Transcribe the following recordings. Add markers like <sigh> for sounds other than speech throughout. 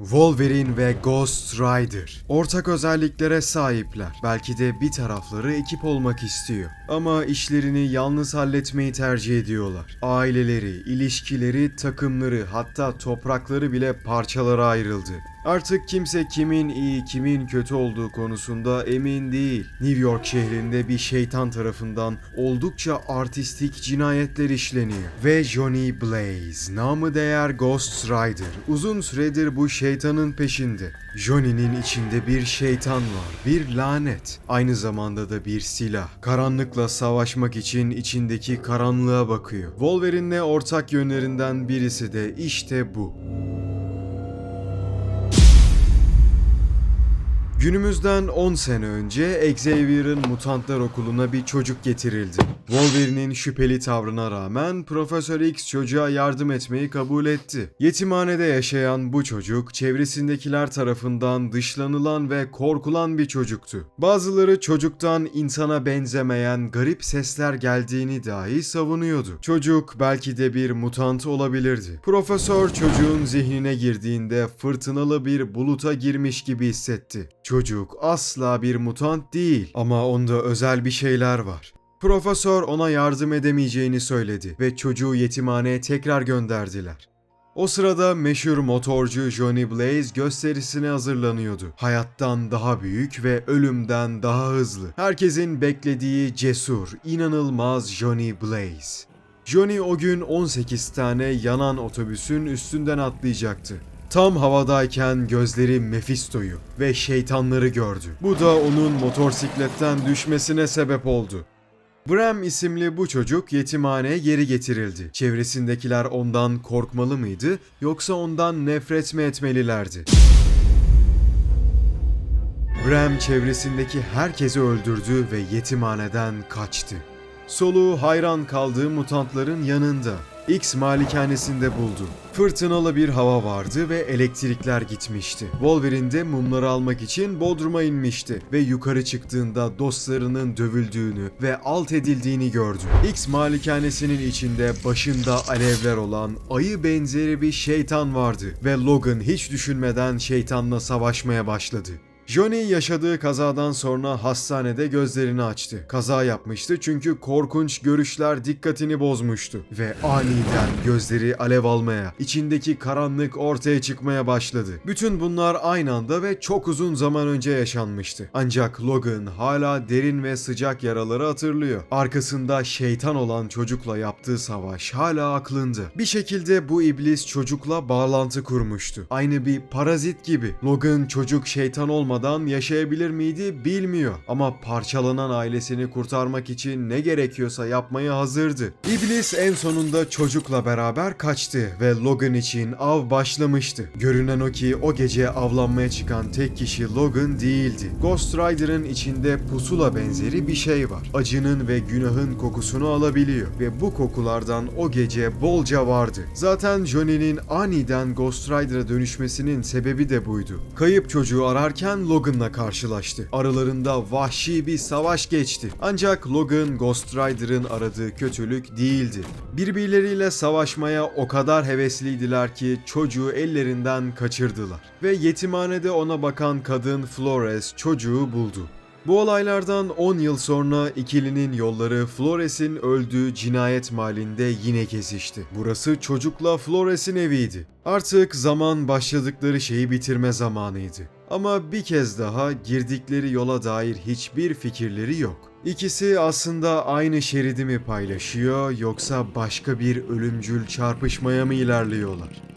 Wolverine ve Ghost Rider ortak özelliklere sahipler. Belki de bir tarafları ekip olmak istiyor. Ama işlerini yalnız halletmeyi tercih ediyorlar. Aileleri, ilişkileri, takımları hatta toprakları bile parçalara ayrıldı. Artık kimse kimin iyi, kimin kötü olduğu konusunda emin değil. New York şehrinde bir şeytan tarafından oldukça artistik cinayetler işleniyor. Ve Johnny Blaze, namı değer Ghost Rider, uzun süredir bu şeytanın peşinde. Johnny'nin içinde bir şeytan var, bir lanet. Aynı zamanda da bir silah. Karanlıkla savaşmak için içindeki karanlığa bakıyor. Wolverine'le ortak yönlerinden birisi de işte bu. Günümüzden 10 sene önce Xavier'ın mutantlar okuluna bir çocuk getirildi. Wolverine'in şüpheli tavrına rağmen Profesör X çocuğa yardım etmeyi kabul etti. Yetimhanede yaşayan bu çocuk çevresindekiler tarafından dışlanılan ve korkulan bir çocuktu. Bazıları çocuktan insana benzemeyen garip sesler geldiğini dahi savunuyordu. Çocuk belki de bir mutant olabilirdi. Profesör çocuğun zihnine girdiğinde fırtınalı bir buluta girmiş gibi hissetti. Çocuk asla bir mutant değil ama onda özel bir şeyler var. Profesör ona yardım edemeyeceğini söyledi ve çocuğu yetimhaneye tekrar gönderdiler. O sırada meşhur motorcu Johnny Blaze gösterisine hazırlanıyordu. Hayattan daha büyük ve ölümden daha hızlı. Herkesin beklediği cesur, inanılmaz Johnny Blaze. Johnny o gün 18 tane yanan otobüsün üstünden atlayacaktı. Tam havadayken gözleri Mephisto'yu ve şeytanları gördü. Bu da onun motosikletten düşmesine sebep oldu. Bram isimli bu çocuk yetimhaneye geri getirildi. Çevresindekiler ondan korkmalı mıydı yoksa ondan nefret mi etmelilerdi? Bram çevresindeki herkesi öldürdü ve yetimhaneden kaçtı. Soluğu hayran kaldığı mutantların yanında. X malikanesinde buldu. Fırtınalı bir hava vardı ve elektrikler gitmişti. Wolverine de mumları almak için Bodrum'a inmişti ve yukarı çıktığında dostlarının dövüldüğünü ve alt edildiğini gördü. X malikanesinin içinde başında alevler olan ayı benzeri bir şeytan vardı ve Logan hiç düşünmeden şeytanla savaşmaya başladı. Johnny yaşadığı kazadan sonra hastanede gözlerini açtı. Kaza yapmıştı çünkü korkunç görüşler dikkatini bozmuştu. Ve aniden gözleri alev almaya, içindeki karanlık ortaya çıkmaya başladı. Bütün bunlar aynı anda ve çok uzun zaman önce yaşanmıştı. Ancak Logan hala derin ve sıcak yaraları hatırlıyor. Arkasında şeytan olan çocukla yaptığı savaş hala aklında. Bir şekilde bu iblis çocukla bağlantı kurmuştu. Aynı bir parazit gibi. Logan çocuk şeytan olmadan yaşayabilir miydi bilmiyor. Ama parçalanan ailesini kurtarmak için ne gerekiyorsa yapmaya hazırdı. İblis en sonunda çocukla beraber kaçtı ve Logan için av başlamıştı. Görünen o ki o gece avlanmaya çıkan tek kişi Logan değildi. Ghost Rider'ın içinde pusula benzeri bir şey var. Acının ve günahın kokusunu alabiliyor ve bu kokulardan o gece bolca vardı. Zaten Johnny'nin aniden Ghost Rider'a dönüşmesinin sebebi de buydu. Kayıp çocuğu ararken Logan'la karşılaştı. Aralarında vahşi bir savaş geçti. Ancak Logan Ghost Rider'ın aradığı kötülük değildi. Birbirleriyle savaşmaya o kadar hevesliydiler ki çocuğu ellerinden kaçırdılar. Ve yetimhanede ona bakan kadın Flores çocuğu buldu. Bu olaylardan 10 yıl sonra ikilinin yolları Flores'in öldüğü cinayet mahallinde yine kesişti. Burası çocukla Flores'in eviydi. Artık zaman başladıkları şeyi bitirme zamanıydı. Ama bir kez daha girdikleri yola dair hiçbir fikirleri yok. İkisi aslında aynı şeridi mi paylaşıyor yoksa başka bir ölümcül çarpışmaya mı ilerliyorlar?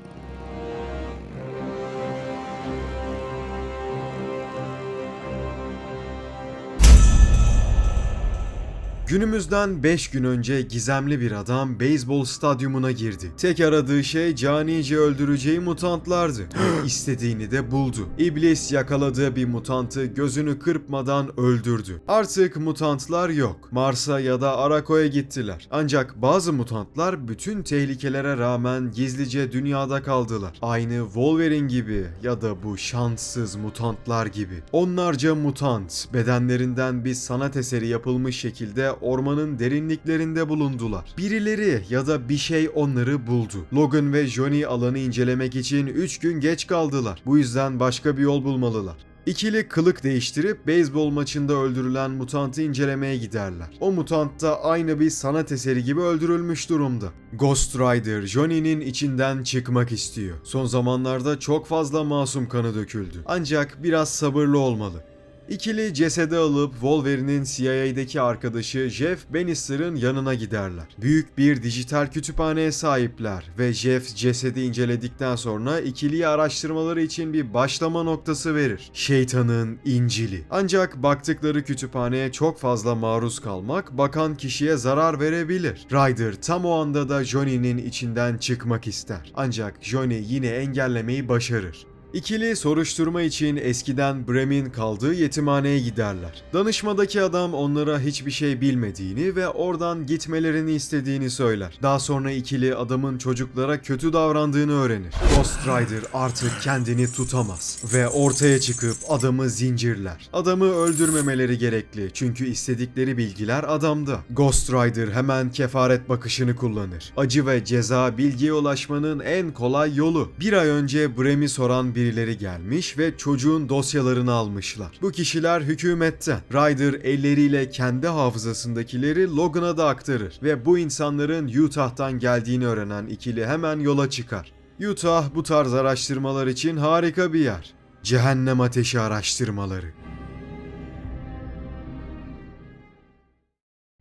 Günümüzden 5 gün önce gizemli bir adam beyzbol stadyumuna girdi. Tek aradığı şey canice öldüreceği mutantlardı. <gasps> İstediğini de buldu. İblis yakaladığı bir mutantı gözünü kırpmadan öldürdü. Artık mutantlar yok. Mars'a ya da Arako'ya gittiler. Ancak bazı mutantlar bütün tehlikelere rağmen gizlice dünyada kaldılar. Aynı Wolverine gibi ya da bu şanssız mutantlar gibi. Onlarca mutant bedenlerinden bir sanat eseri yapılmış şekilde ormanın derinliklerinde bulundular. Birileri ya da bir şey onları buldu. Logan ve Johnny alanı incelemek için 3 gün geç kaldılar. Bu yüzden başka bir yol bulmalılar. İkili kılık değiştirip beyzbol maçında öldürülen mutantı incelemeye giderler. O mutant da aynı bir sanat eseri gibi öldürülmüş durumda. Ghost Rider, Johnny'nin içinden çıkmak istiyor. Son zamanlarda çok fazla masum kanı döküldü. Ancak biraz sabırlı olmalı. İkili cesedi alıp Wolverine'in CIA'deki arkadaşı Jeff Bannister'ın yanına giderler. Büyük bir dijital kütüphaneye sahipler ve Jeff cesedi inceledikten sonra ikiliyi araştırmaları için bir başlama noktası verir. Şeytanın İncil'i. Ancak baktıkları kütüphaneye çok fazla maruz kalmak bakan kişiye zarar verebilir. Ryder tam o anda da Johnny'nin içinden çıkmak ister. Ancak Johnny yine engellemeyi başarır. İkili soruşturma için eskiden Brem'in kaldığı yetimhaneye giderler. Danışmadaki adam onlara hiçbir şey bilmediğini ve oradan gitmelerini istediğini söyler. Daha sonra ikili adamın çocuklara kötü davrandığını öğrenir. Ghost Rider artık kendini tutamaz ve ortaya çıkıp adamı zincirler. Adamı öldürmemeleri gerekli çünkü istedikleri bilgiler adamda. Ghost Rider hemen kefaret bakışını kullanır. Acı ve ceza bilgiye ulaşmanın en kolay yolu. Bir ay önce Brem'i soran birileri gelmiş ve çocuğun dosyalarını almışlar. Bu kişiler hükümetten. Ryder elleriyle kendi hafızasındakileri Logan'a da aktarır ve bu insanların Utah'tan geldiğini öğrenen ikili hemen yola çıkar. Utah bu tarz araştırmalar için harika bir yer. Cehennem ateşi araştırmaları.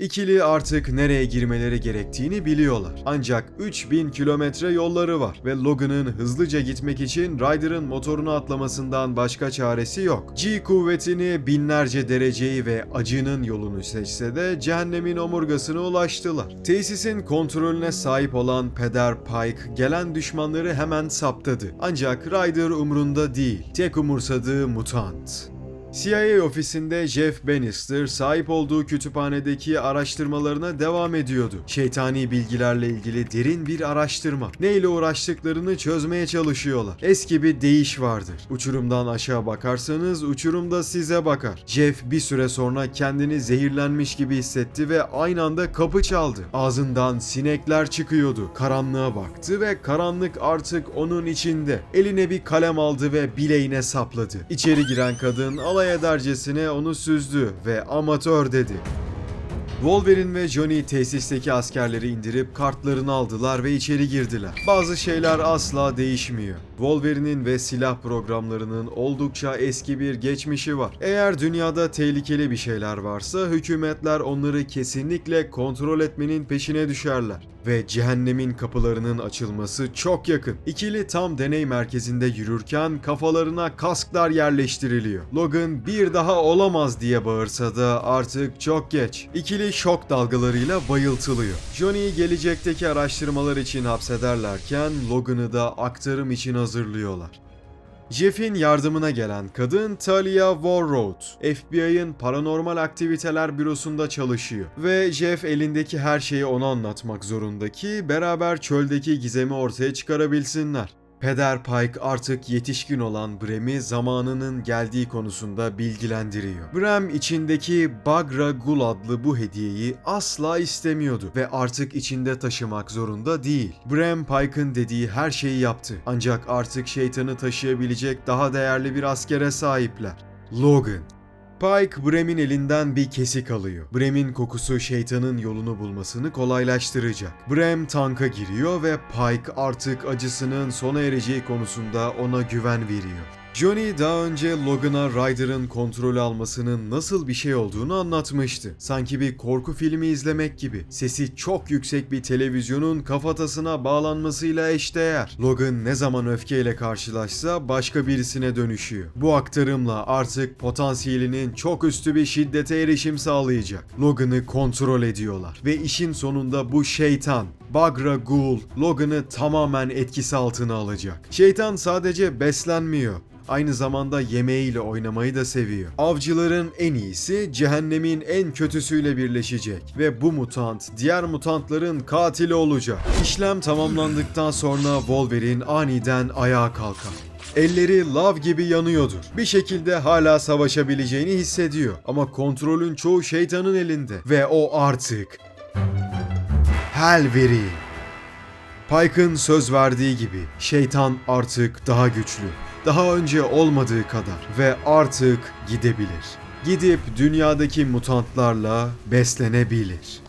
İkili artık nereye girmeleri gerektiğini biliyorlar. Ancak 3000 kilometre yolları var ve Logan'ın hızlıca gitmek için Ryder'ın motorunu atlamasından başka çaresi yok. G kuvvetini binlerce dereceyi ve acının yolunu seçse de cehennemin omurgasına ulaştılar. Tesisin kontrolüne sahip olan Peder Pike gelen düşmanları hemen saptadı. Ancak Ryder umrunda değil. Tek umursadığı mutant. CIA ofisinde Jeff Bannister sahip olduğu kütüphanedeki araştırmalarına devam ediyordu. Şeytani bilgilerle ilgili derin bir araştırma. Neyle uğraştıklarını çözmeye çalışıyorlar. Eski bir deyiş vardır. Uçurumdan aşağı bakarsanız uçurum da size bakar. Jeff bir süre sonra kendini zehirlenmiş gibi hissetti ve aynı anda kapı çaldı. Ağzından sinekler çıkıyordu. Karanlığa baktı ve karanlık artık onun içinde. Eline bir kalem aldı ve bileğine sapladı. İçeri giren kadın alay edercesine onu süzdü ve amatör dedi. Wolverine ve Johnny tesisteki askerleri indirip kartlarını aldılar ve içeri girdiler. Bazı şeyler asla değişmiyor. Wolverine'in ve silah programlarının oldukça eski bir geçmişi var. Eğer dünyada tehlikeli bir şeyler varsa hükümetler onları kesinlikle kontrol etmenin peşine düşerler. Ve cehennemin kapılarının açılması çok yakın. İkili tam deney merkezinde yürürken kafalarına kasklar yerleştiriliyor. Logan bir daha olamaz diye bağırsa da artık çok geç. İkili şok dalgalarıyla bayıltılıyor. Johnny'yi gelecekteki araştırmalar için hapsederlerken Logan'ı da aktarım için hazırlıyorlar. Jeff'in yardımına gelen kadın Talia Warroad, FBI'ın paranormal aktiviteler bürosunda çalışıyor ve Jeff elindeki her şeyi ona anlatmak zorunda ki beraber çöldeki gizemi ortaya çıkarabilsinler. Peder Pike artık yetişkin olan Brem'i zamanının geldiği konusunda bilgilendiriyor. Brem içindeki Bagra Gul adlı bu hediyeyi asla istemiyordu ve artık içinde taşımak zorunda değil. Brem Pike'ın dediği her şeyi yaptı. Ancak artık şeytanı taşıyabilecek daha değerli bir askere sahipler. Logan. Pike Brem'in elinden bir kesik alıyor. Brem'in kokusu şeytanın yolunu bulmasını kolaylaştıracak. Brem tanka giriyor ve Pike artık acısının sona ereceği konusunda ona güven veriyor. Johnny daha önce Logan'a Ryder'ın kontrolü almasının nasıl bir şey olduğunu anlatmıştı. Sanki bir korku filmi izlemek gibi. Sesi çok yüksek bir televizyonun kafatasına bağlanmasıyla eşdeğer. Logan ne zaman öfkeyle karşılaşsa başka birisine dönüşüyor. Bu aktarımla artık potansiyelinin çok üstü bir şiddete erişim sağlayacak. Logan'ı kontrol ediyorlar ve işin sonunda bu şeytan Bagra Ghul Logan'ı tamamen etkisi altına alacak. Şeytan sadece beslenmiyor aynı zamanda yemeğiyle oynamayı da seviyor. Avcıların en iyisi cehennemin en kötüsüyle birleşecek ve bu mutant diğer mutantların katili olacak. İşlem tamamlandıktan sonra Wolverine aniden ayağa kalkar. Elleri lav gibi yanıyordur. Bir şekilde hala savaşabileceğini hissediyor. Ama kontrolün çoğu şeytanın elinde. Ve o artık... Helveri. Pike'ın söz verdiği gibi şeytan artık daha güçlü. Daha önce olmadığı kadar ve artık gidebilir. Gidip dünyadaki mutantlarla beslenebilir.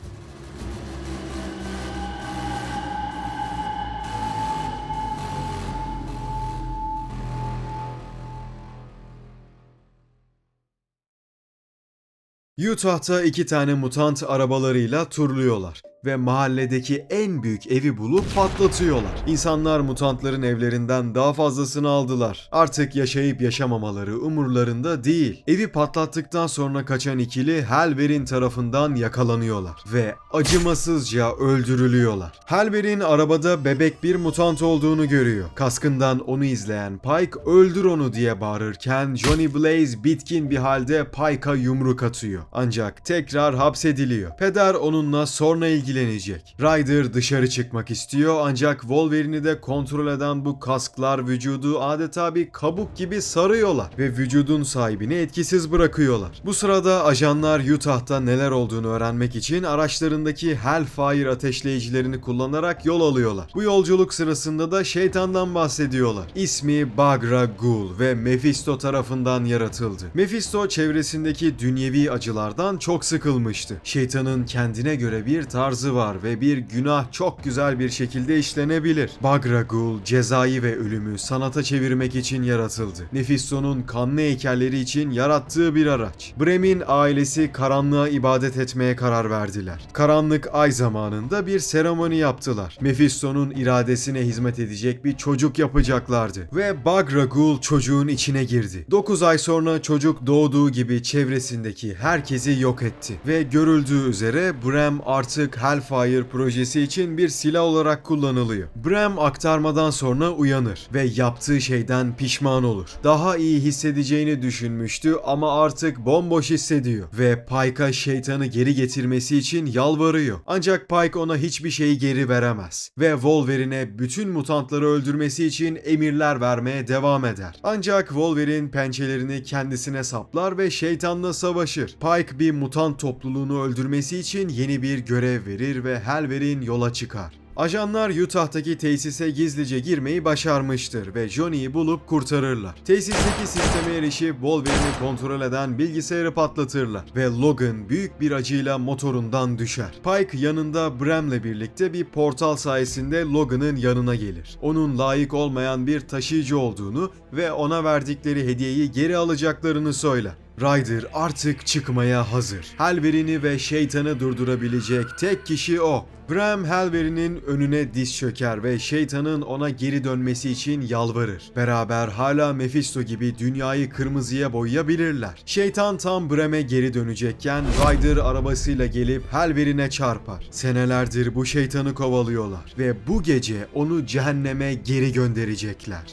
Utah'ta iki tane mutant arabalarıyla turluyorlar ve mahalledeki en büyük evi bulup patlatıyorlar. İnsanlar mutantların evlerinden daha fazlasını aldılar. Artık yaşayıp yaşamamaları umurlarında değil. Evi patlattıktan sonra kaçan ikili Helver'in tarafından yakalanıyorlar ve acımasızca öldürülüyorlar. Helver'in arabada bebek bir mutant olduğunu görüyor. Kaskından onu izleyen Pike öldür onu diye bağırırken Johnny Blaze bitkin bir halde Pike'a yumruk atıyor. Ancak tekrar hapsediliyor. Peder onunla sonra ilgilenecek. Ryder dışarı çıkmak istiyor ancak Wolverine'i de kontrol eden bu kasklar vücudu adeta bir kabuk gibi sarıyorlar ve vücudun sahibini etkisiz bırakıyorlar. Bu sırada ajanlar Utah'ta neler olduğunu öğrenmek için araçlarındaki Hellfire ateşleyicilerini kullanarak yol alıyorlar. Bu yolculuk sırasında da şeytandan bahsediyorlar. İsmi Bagra Ghul ve Mephisto tarafından yaratıldı. Mephisto çevresindeki dünyevi acılardan çok sıkılmıştı. Şeytanın kendine göre bir tarzı var ve bir günah çok güzel bir şekilde işlenebilir. Bagra Ghul cezayı ve ölümü sanata çevirmek için yaratıldı. Mephisto'nun kanlı heykelleri için yarattığı bir araç. Brem'in ailesi karanlığa ibadet etmeye karar verdiler. Karanlık ay zamanında bir seremoni yaptılar. Mephisto'nun iradesine hizmet edecek bir çocuk yapacaklardı. Ve Bagra Ghul çocuğun içine girdi. 9 ay sonra çocuk doğduğu gibi çevresindeki herkesi yok etti. Ve görüldüğü üzere Brem artık Hellfire projesi için bir silah olarak kullanılıyor. Brem aktarmadan sonra uyanır ve yaptığı şeyden pişman olur. Daha iyi hissedeceğini düşünmüştü ama artık bomboş hissediyor ve Pike'a şeytanı geri getirmesi için yalvarıyor. Ancak Pike ona hiçbir şeyi geri veremez ve Wolverine'e bütün mutantları öldürmesi için emirler vermeye devam eder. Ancak Wolverine pençelerini kendisine saplar ve şeytanla savaşır. Pike bir mutant topluluğunu öldürmesi için yeni bir görev verir ve Helver'in yola çıkar. Ajanlar Utah'taki tesise gizlice girmeyi başarmıştır ve Johnny'yi bulup kurtarırlar. Tesisteki sisteme erişip Wolverine'i kontrol eden bilgisayarı patlatırlar ve Logan büyük bir acıyla motorundan düşer. Pike yanında Bram'le birlikte bir portal sayesinde Logan'ın yanına gelir. Onun layık olmayan bir taşıyıcı olduğunu ve ona verdikleri hediyeyi geri alacaklarını söyler. Ryder artık çıkmaya hazır. Helverin'i ve şeytanı durdurabilecek tek kişi o. Bram Helverin'in önüne diz çöker ve şeytanın ona geri dönmesi için yalvarır. Beraber hala Mephisto gibi dünyayı kırmızıya boyayabilirler. Şeytan tam Bram'e geri dönecekken Ryder arabasıyla gelip Helverin'e çarpar. Senelerdir bu şeytanı kovalıyorlar ve bu gece onu cehenneme geri gönderecekler.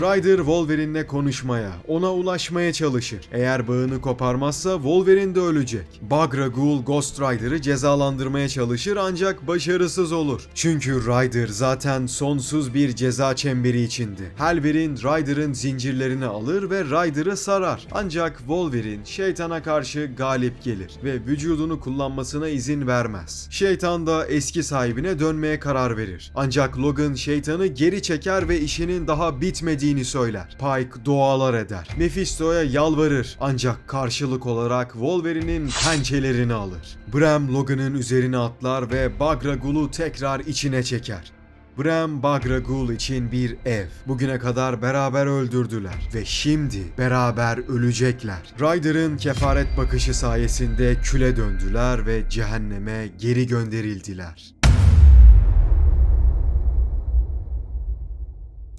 Ryder Wolverine'le konuşmaya, ona ulaşmaya çalışır. Eğer bağını koparmazsa Wolverine de ölecek. Bagra Ghul Ghost Rider'ı cezalandırmaya çalışır ancak başarısız olur. Çünkü Ryder zaten sonsuz bir ceza çemberi içindi. Helverine Ryder'ın zincirlerini alır ve Ryder'ı sarar. Ancak Wolverine şeytana karşı galip gelir ve vücudunu kullanmasına izin vermez. Şeytan da eski sahibine dönmeye karar verir. Ancak Logan şeytanı geri çeker ve işinin daha bitmediğini söyler. Pike dualar eder. Mephisto'ya yalvarır ancak karşılık olarak Wolverine'in pençelerini alır. Bram Logan'ın üzerine atlar ve Bagra Ghul'u tekrar içine çeker. Bram Bagra Ghul için bir ev. Bugüne kadar beraber öldürdüler ve şimdi beraber ölecekler. Ryder'ın kefaret bakışı sayesinde küle döndüler ve cehenneme geri gönderildiler.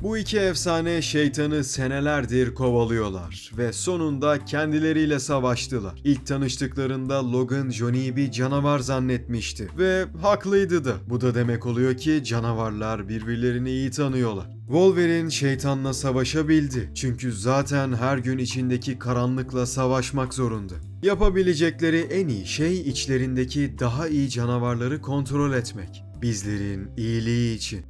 Bu iki efsane şeytanı senelerdir kovalıyorlar ve sonunda kendileriyle savaştılar. İlk tanıştıklarında Logan Johnny'yi bir canavar zannetmişti ve haklıydı da. Bu da demek oluyor ki canavarlar birbirlerini iyi tanıyorlar. Wolverine şeytanla savaşabildi çünkü zaten her gün içindeki karanlıkla savaşmak zorunda. Yapabilecekleri en iyi şey içlerindeki daha iyi canavarları kontrol etmek. Bizlerin iyiliği için.